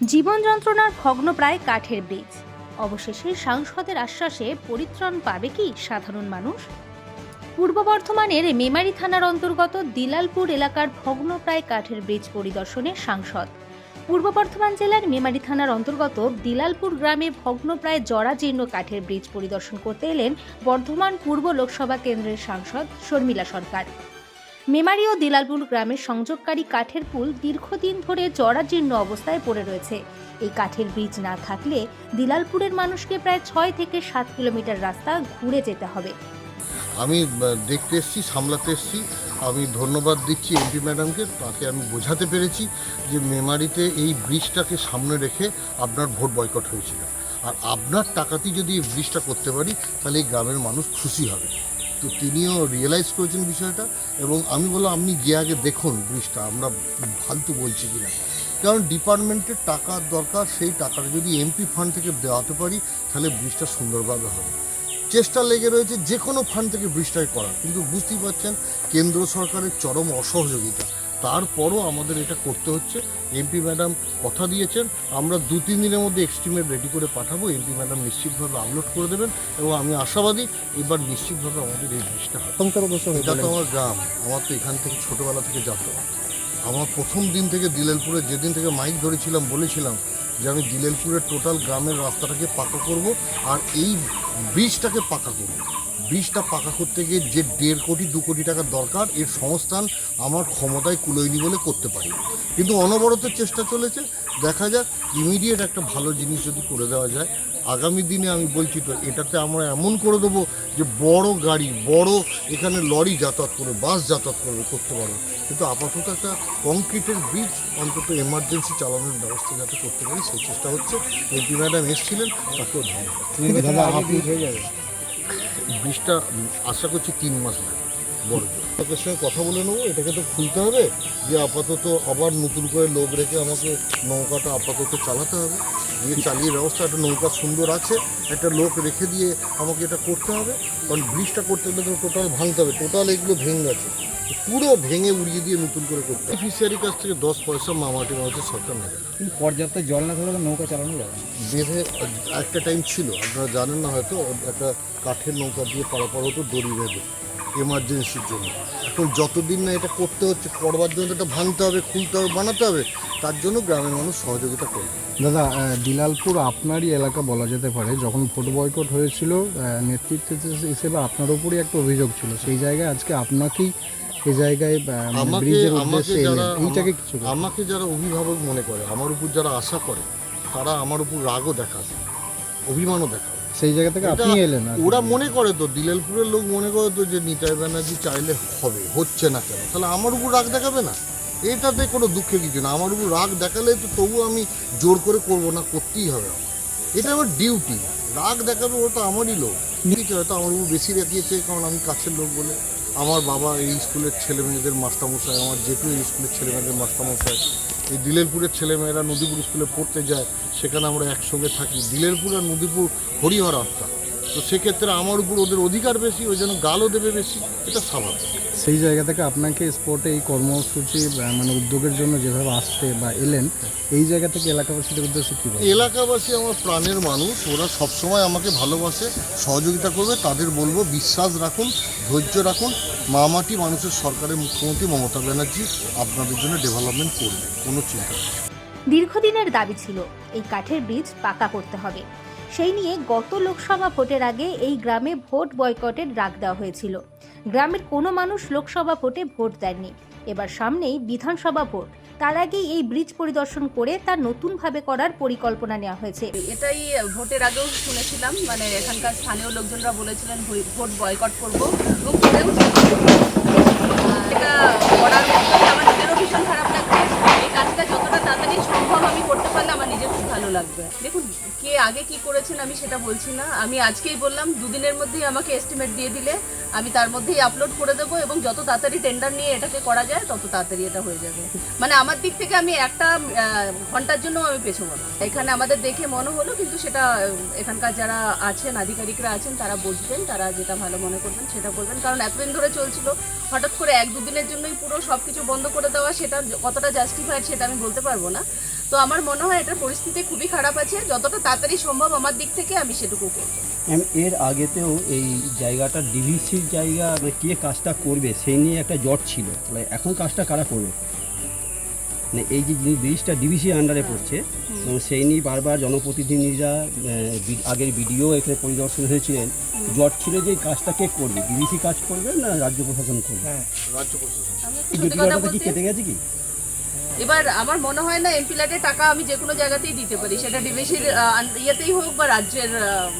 জীবন যন্ত্রণার ভগ্নপ্রায় কাঠের ব্রিজ অবশেষে সাংসদের আশ্বাসে পরিত্রাণ পাবে কি সাধারণ মানুষ? পূর্ব বর্ধমানের মেমারি থানার অন্তর্গত দিলালপুর এলাকার ভগ্নপ্রায় কাঠের ব্রিজ পরিদর্শনে সাংসদ। পূর্ব বর্ধমান জেলার মেমারি থানার অন্তর্গত দিলালপুর গ্রামে ভগ্নপ্রায় জরাজীর্ণ কাঠের ব্রিজ পরিদর্শন করতে এলেন বর্ধমান পূর্ব লোকসভা কেন্দ্রের সাংসদ শর্মিলা সরকার। মেমারি ও দিলালপুর গ্রামের সংযোগকারী কাঠের পুল দীর্ঘদিন ধরে জরাজীর্ণ অবস্থায় পড়ে রয়েছে। এই কাঠের ব্রিজ না থাকলে দিলালপুরের মানুষকে প্রায় ছয় থেকে সাত কিলোমিটার রাস্তা ঘুরে যেতে হবে। আমি দেখতে এসেছি, সামলাতে এসেছি। আমি ধন্যবাদ দিচ্ছি এমপি ম্যাডামকে, তাকে আমি বোঝাতে পেরেছি যে মেমারিতে এই ব্রিজটাকে সামনে রেখে আপনার ভোট বয়কট হয়েছিল। আর আপনার টাকাতেই যদি এই ব্রিজটা করতে পারি, তাহলে এই গ্রামের মানুষ খুশি হবে। তো তিনিও রিয়েলাইজ করেছেন বিষয়টা এবং আমি বললাম, আপনি গিয়ে আগে দেখুন ব্রিজটা আমরা ফালতু বলছি কি না কারণ ডিপার্টমেন্টের টাকা দরকার, সেই টাকাটা যদি এমপি ফান্ড থেকে দেওয়াতে পারি, তাহলে ব্রিজটা সুন্দরভাবে হবে। চেষ্টা লেগে রয়েছে যে কোনো ফান্ড থেকে ব্রিজটাই করার, কিন্তু বুঝতেই পারছেন, কেন্দ্র সরকারের চরম অসহযোগিতা। তারপরও আমাদের এটা করতে হচ্ছে। এমপি ম্যাডাম কথা দিয়েছেন। আমরা দু তিন দিনের মধ্যে এক্সটিমেট রেডি করে পাঠাবো। এমপি ম্যাডাম নিশ্চিতভাবে আপলোড করে দেবেন এবং আমি আশাবাদী এবার নিশ্চিতভাবে আমাদের এই জিনিসটা আতঙ্কের এটা তো আমার গ্রাম। আমার তো এখান থেকে ছোটোবেলা থেকে যাতায়াত আমার প্রথম দিন থেকে দিলেলপুরে যেদিন থেকে মাইক ধরেছিলাম বলেছিলাম যে আমি দিলেলপুরের টোটাল গ্রামের রাস্তাটাকে পাকা করব আর এই ব্রিজটাকে পাকা করব। ব্রিজটা পাকা করতে গিয়ে যে দেড় কোটি দু কোটি টাকার দরকার এর সংস্থান আমার ক্ষমতায় কুলোয়নি বলে করতে পারি কিন্তু অনবরত চেষ্টা চলেছে। দেখা যাক ইমিডিয়েট একটা ভালো জিনিস যদি করে দেওয়া যায়। আগামী দিনে আমি বলছি তো এটাতে আমরা এমন করে দেবো যে বড় গাড়ি বড় এখানে লরি যাতায়াত করবে বাস যাতায়াত করবে করতে পারবে। কিন্তু আপাতত একটা কংক্রিটের ব্রিজ অন্তত এমার্জেন্সি চালানোর ব্যবস্থা যাতে করতে পারি সেই চেষ্টা হচ্ছে। এমপি ম্যাডাম এসেছিলেন তাকেও ধন্যবাদ। ব্রিজটা আশা করছি তিন মাস লাগে, বড় সঙ্গে কথা বলে নেব, এটাকে তো খুলতে হবে, যে আপাতত আবার নতুন করে লোক রেখে আমাকে নৌকাটা আপাতত চালাতে হবে। দিয়ে চালিয়ে ব্যবস্থা, একটা নৌকা সুন্দর আছে, একটা লোক রেখে দিয়ে আমাকে এটা করতে হবে। কারণ ব্রিজটা করতে গেলে তো টোটাল ভাঙতে হবে, টোটাল এগুলো ভেঙে গেছে। পুরো ভেঙে উড়িয়ে দিয়ে নতুন করে করতে হবে ফিশারির কাছ থেকে দশ পয়সা মামাটি মানুষের সরকার নেবে না। কিন্তু পর্যাপ্ত জল না থাকলে নৌকা চালানো যাবে না। বেঁধে একটা টাইম ছিল আপনারা জানেন না হয়তো একটা কাঠের নৌকা দিয়ে পারাপার হতো দড়ি বেঁধে এমার্জেন্সির জন্য এখন যতদিন না এটা করতে হচ্ছে করবার জন্য এটা ভাঙতে হবে খুলতে হবে বানাতে হবে তার জন্য গ্রামের মানুষ সহযোগিতা করবে দাদা দিলালপুর আপনারই এলাকা বলা যেতে পারে যখন ভোট বয়কট হয়েছিল নেতৃত্ব হিসেবে আপনার উপরই একটা অভিযোগ ছিল সেই জায়গায় আজকে আপনাকেই এই জায়গায় মানে আমাকে ব্রিজের উদ্দেশ্যে যারা এইটাকে কিছু আমাকে যারা অভিভাবক মনে করে আমার উপর যারা আশা করে তারা আমার উপর রাগও দেখাবে অভিমানও দেখাবে সেই জায়গা থেকে আপনি এলেন ওরা মনে করে তো দিলেলপুরের লোক মনে করে তো যে নিতাই ব্যানার্জি চাইলে হবে হচ্ছে না কেন? তাহলে আমার উপর রাগ দেখাবে না? এটাতে কোনো দুঃখের কিছু না আমার উপর রাগ দেখালে তো তবু আমি জোর করে করব না করতেই হবে আমার। এটা আমার ডিউটি রাগ দেখাবে ওটা তো আমারই লোক। কিছু হয়তো আমার উপর বেশি দেখিয়েছে কারণ আমি কাছের লোক বলে। আমার বাবা এই স্কুলের ছেলে মেয়েদের মাস্টারমশাই, আমার জেঠু এই স্কুলের ছেলে মেয়েদের মাস্টারমশাই। এই দিলেরপুরের ছেলেমেয়েরা নদীপুর স্কুলে পড়তে যায়, সেখানে আমরা একসঙ্গে থাকি। দিলেরপুর আর নদীপুর হরিহর আত্মা। তো সেক্ষেত্রে আমার উপর ওদের অধিকার বেশি, ওই জন্য গালও দেবে বেশি, এটা স্বাভাবিক। সেই জায়গা থেকে আপনাকে স্পটে এই কর্মসূচি মানে উদ্যোগের জন্য যেভাবে আসতে বা এলেন এই জায়গা থেকে এলাকাবাসীদের উদ্দেশ্যে কী এলাকাবাসী আমার প্রাণের মানুষ ওরা সবসময় আমাকে ভালোবাসে সহযোগিতা করবে তাদের বলব বিশ্বাস রাখুন ধৈর্য রাখুন মামাটি মানুষের সরকারের মুখ্যমন্ত্রী মমতা ব্যানার্জি আপনাদের জন্য ডেভেলপমেন্ট করবে কোনো চিন্তা নেই। দীর্ঘদিনের দাবি ছিল এই কাঠের ব্রিজ পাকা করতে হবে। সেই নিয়ে গত লোকসভা ভোটের আগে এই গ্রামে ভোট বয়কটের ডাক দেওয়া হয়েছিল। গ্রামের কোনো মানুষ লোকসভা ভোটে ভোট দেননি। এবার সামনেই বিধানসভা ভোট। তার আগেই এই ব্রিজ পরিদর্শন করে তা নতুনভাবে করার পরিকল্পনা নেওয়া হয়েছে। এটাই ভোটের আগেও শুনেছিলাম মানে এখানকার স্থানীয় লোকজনরা বলেছিলেন ভোট বয়কট করব। এটা করার মধ্যেই আমার নিজেরও ভীষণ খারাপ লাগবে এই কাজটা যতটা তাড়াতাড়ি সম্ভব আমি করতে পারলে আমার নিজের খুব ভালো লাগবে দেখুন কে করেছেন আমি সেটা বলছি না। আমি আজকেই বললাম, দুদিনের মধ্যেই আমাকে এস্টিমেট দিয়ে দিলে আমি তার মধ্যেই আপলোড করে দেবো এবং যত তাড়াতাড়ি টেন্ডার নিয়ে এটাকে করা যায়, তত তাড়াতাড়ি এটা হয়ে যাবে। মানে আমার দিক থেকে আমি একটা ঘণ্টার জন্য আমি পেছবো না। এখানে আমাদের দেখে মনে হলো, কিন্তু সেটা এখানকার যারা আছেন, আধিকারিকরা আছেন, তারা বুঝবেন, তারা যেটা ভালো মনে করবেন সেটা করবেন। কারণ এতদিন ধরে চলছিল, হঠাৎ করে এক দুদিনের জন্যই পুরো সব কিছু বন্ধ করে দেওয়া, সেটা কতটা জাস্টিফাইড সেটা আমি বলতে পারব না। তো আমার মনে হয় এটার পরিস্থিতি খুবই খারাপ আছে, যতটা তাড়াতাড়ি সম্ভব আমার দিক থেকে আমি সেটুকু করব। এর আগেতেও এই জায়গাটা ডিভিসির জায়গা মানে কে কাজটা করবে সেই নিয়ে একটা জট ছিল। মানে এখন কাজটা কারা করবে? মানে এই যে যিনি ব্রিজটা ডিভিসির আন্ডারে পড়ছে এবং সেই নিয়ে বারবার জনপ্রতিনিধিরা আগের ভিডিও এখানে পরিদর্শন হয়েছিলেন। জট ছিল যে কাজটা কে করবে? ডিভিসি কাজ করবে না রাজ্য প্রশাসন করবে? রাজ্য প্রশাসন। কি কেটে গেছে কি? এবার আমার মনে হয় না এমপি ল্যাটের টাকা আমি যে কোনো জায়গাতেই দিতে পারি। সেটা ডিভিসির ইয়েতেই হোক বা রাজ্যের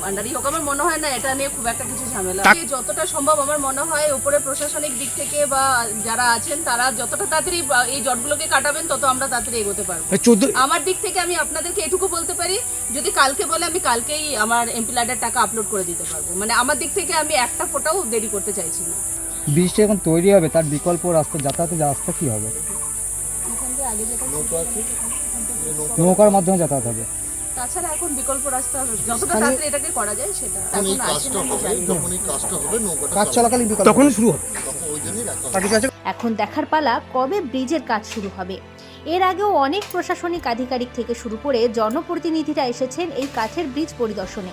আন্ডারই হোক আমার মনে হয় না এটা নিয়ে খুব একটা কিছু ঝামেলা। যতটা সম্ভব আমার মনে হয় উপরে প্রশাসনিক দিক থেকে বা যারা আছেন তারা যতটা তাড়াতাড়ি এই জটগুলোকে কাটাবেন তত আমরা তাড়াতাড়ি এগোতে পারব। আমার দিক থেকে আমি আপনাদেরকে এটুকু বলতে পারি যদি কালকে বলে আমি কালকেই আমার এমপি ল্যাডের টাকা আপলোড করে দিতে পারব। মানে আমার দিক থেকে আমি একটা ফোটাও দেরি করতে চাইছি না। ব্রিজটা যখন তৈরি হবে তার বিকল্প রাস্তা যাতায়াতের রাস্তা কি হবে? নৌকার মাধ্যমে যাতায়াত হবে। তাছাড়া এখন বিকল্প রাস্তা যতটা তাড়াতাড়ি এটাকে করা যায় সেটা এখন কাজটা হবে যখন এই কাজটা হবে নৌকাটা কাজ চলাকালীন বিকল্প। তখন শুরু হবে। তখন ওই জন্যই রাখা হবে। এখন দেখার পালা কবে ব্রিজের কাজ শুরু হবে। এর আগেও অনেক প্রশাসনিক আধিকারিক থেকে শুরু করে জনপ্রতিনিধিরা এসেছেন এই কাঠের ব্রিজ পরিদর্শনে।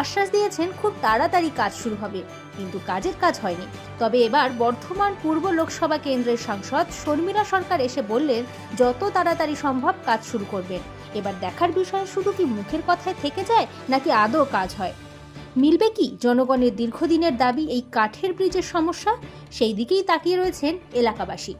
আশ্বাস দিয়েছেন খুব তাড়াতাড়ি কাজ শুরু হবে, কিন্তু কাজের কাজ হয়নি। তবে এবার বর্ধমান পূর্ব লোকসভা কেন্দ্রের সাংসদ শর্মিলা সরকার এসে বললেন, যত তাড়াতাড়ি সম্ভব কাজ শুরু করবেন। এবার দেখার বিষয় শুধু কি মুখের কথায় থেকে যায়, নাকি আদৌ কাজ হয়? মিলবে কি জনগণের দীর্ঘদিনের দাবি এই কাঠের ব্রিজের সমস্যা? সেই দিকেই তাকিয়ে রয়েছেন এলাকাবাসী।